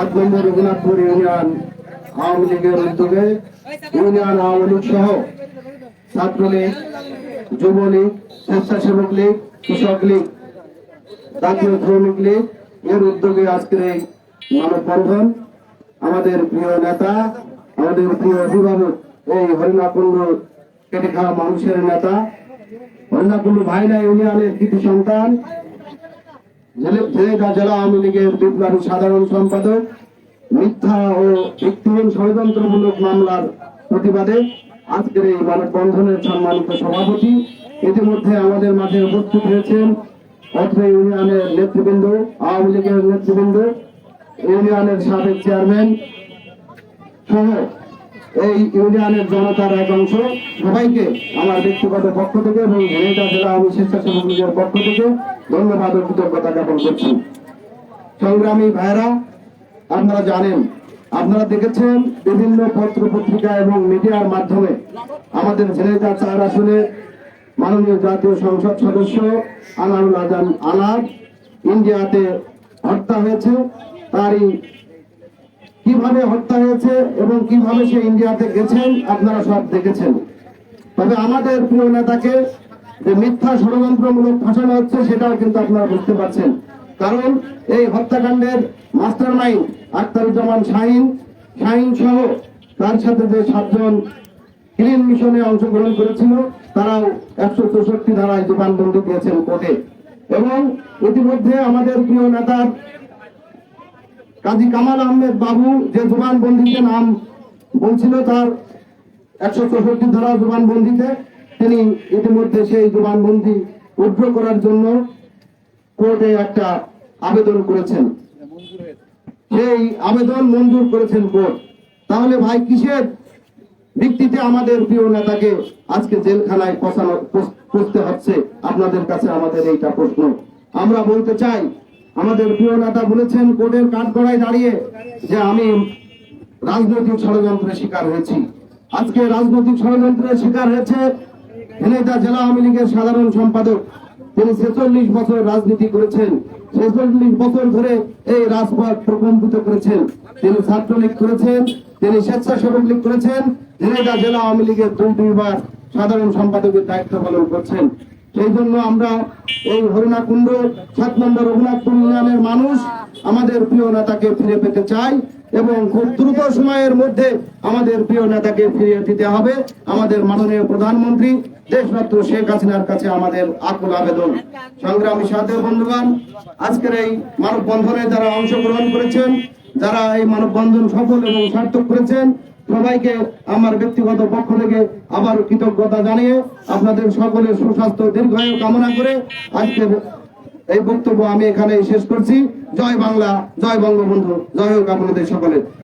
সাত নম্বর রঘুনাথপুর ইউনিয়ন আওয়ামী লীগের উদ্যোগে ইউনিয়ন আওয়ামী লীগ সহ ছাত্রলীগ, যুবলীগ, স্বেচ্ছাসেবক লীগ, কৃষক লীগ, জাতীয় শ্রমিক লীগ এর উদ্যোগে আজকের এই মানববন্ধন। আমাদের প্রিয় নেতা, আমাদের প্রিয় অভিভাবক এই হরিণাকুণ্ড কেটে খাওয়া মানুষের নেতা, হরিণাকুণ্ড ভাইনা ইউনিয়নের কৃতি সন্তান জেলে- আওয়ামী লীগের বিপ্লবী সাধারণ সম্পাদক, মিথ্যা ও ভিত্তিহীন ষড়যন্ত্রমূলক মামলার প্রতিবাদে আজকের এই মানববন্ধনের সম্মানিত সভাপতি। ইতিমধ্যে আমাদের মাঝে উপস্থিত হয়েছেন অত্র ইউনিয়নের নেতৃবৃন্দ, আওয়ামী লীগের নেতৃবৃন্দ, ইউনিয়নের সাবেক চেয়ারম্যান সহ এই ইউনিয়নের জনতার এক অংশ। সবাইকে আমার ব্যক্তিগত পক্ষ থেকে এবং ঝিনাইদহ জেলা আমি স্বেচ্ছাসেবক লীগের পক্ষ থেকে ধন্যবাদ ও কৃতজ্ঞতা জ্ঞাপন করছি। সংগ্রামী ভাইরা আপনারা জানেন, আপনারা দেখেছেন বিভিন্ন পত্র পত্রিকা এবং মিডিয়ার মাধ্যমে আমাদের ঝিনাইদহ চার আসনে মাননীয় জাতীয় সংসদ সদস্য আনারুল আজান আনাদ ইন্ডিয়াতে হত্যা হয়েছে। তারই কীভাবে হত্যা হয়েছে এবং কীভাবে সে ইন্ডিয়াতে গেছেন, আপনারা সব দেখেছেন। তবে আমাদের প্রিয় নেতাকে যে মিথ্যা ষড়যন্ত্রমূলক ফাঁসানো হচ্ছে, সেটাও কিন্তু আপনারা বুঝতে পারছেন। কারণ এই হত্যাকাণ্ডের মাস্টার মাইন্ড আখতারুজ্জামান শাহিন শাহিন সহ তার সাথে যে সাতজন ক্লিন মিশনে অংশগ্রহণ করেছিল, তারাও একশো চৌষট্টি ধারায় জবানবন্দি দিয়েছেন কোর্টে। এবং ইতিমধ্যে আমাদের প্রিয় নেতার কাজী কামাল আহমেদ বাবু যে জবানবন্দিতে নাম বলছিল তার একশো চৌষট্টি ধারা জবানবন্দিতে তিনি ইতিমধ্যে সেই জবানবন্দি উদ্র করার জন্য কোর্টে একটা আবেদন করেছেন। সেই আবেদন মঞ্জুর করেছেন কোর্ট। তাহলে ভাই কিসের ভিত্তিতে আমাদের প্রিয় নেতাকে আজকে জেলখানায় পচানো পচতে হচ্ছে? আপনাদের কাছে আমাদের এইটা প্রশ্ন। আমরা বলতে চাই আমাদের প্রিয় নেতা বলেছেন, কোর্টের কাঠগড়ায় দাঁড়িয়ে যে আমি রাজনৈতিক ষড়যন্ত্রের শিকার হয়েছি। আজকে রাজনৈতিক ষড়যন্ত্রের শিকার হয়েছে ঝিনাইদহ জেলা আওয়ামী লীগের সাধারণ সম্পাদক। তিনি ছেচল্লিশ বছর রাজনীতি করেছেন। ছেচল্লিশ বছর ধরে এই রাজপথ প্রকম্পিত করেছেন। তিনি ছাত্রলীগ করেছেন, তিনি স্বেচ্ছাসেবক লীগ করেছেন। ঝিনাইদহ জেলা আওয়ামী লীগের দুই দুইবার সাধারণ সম্পাদকের দায়িত্ব পালন করছেন। সেই জন্য আমরা এই হরিণাকুণ্ড সাত নম্বর রঘুনাথপুর ইউনিয়নের মানুষ, আমাদের প্রিয় নেতাকে ফিরে পেতে চাই এবং খুব দ্রুত সময়ের মধ্যে আমাদের প্রিয় নেতাকে ফিরিয়ে দিতে হবে। আমাদের মাননীয় প্রধানমন্ত্রী দেশরত্ন শেখ হাসিনার কাছে আমাদের আকুল আবেদন। সংগ্রামী সাথে বন্ধুগণ, আজকের এই মানববন্ধনে যারা অংশগ্রহণ করেছেন, যারা এই মানববন্ধন সফল এবং সার্থক করেছেন সবাইকে আমার ব্যক্তিগত পক্ষ থেকে আবার কৃতজ্ঞতা জানিয়ে আপনাদের সকলের সুস্বাস্থ্য দীর্ঘায়ু কামনা করে আজকে এই বক্তব্য আমি এখানে শেষ করছি। জয় বাংলা, জয় বঙ্গবন্ধু। জয় হোক আপনাদের সকলের।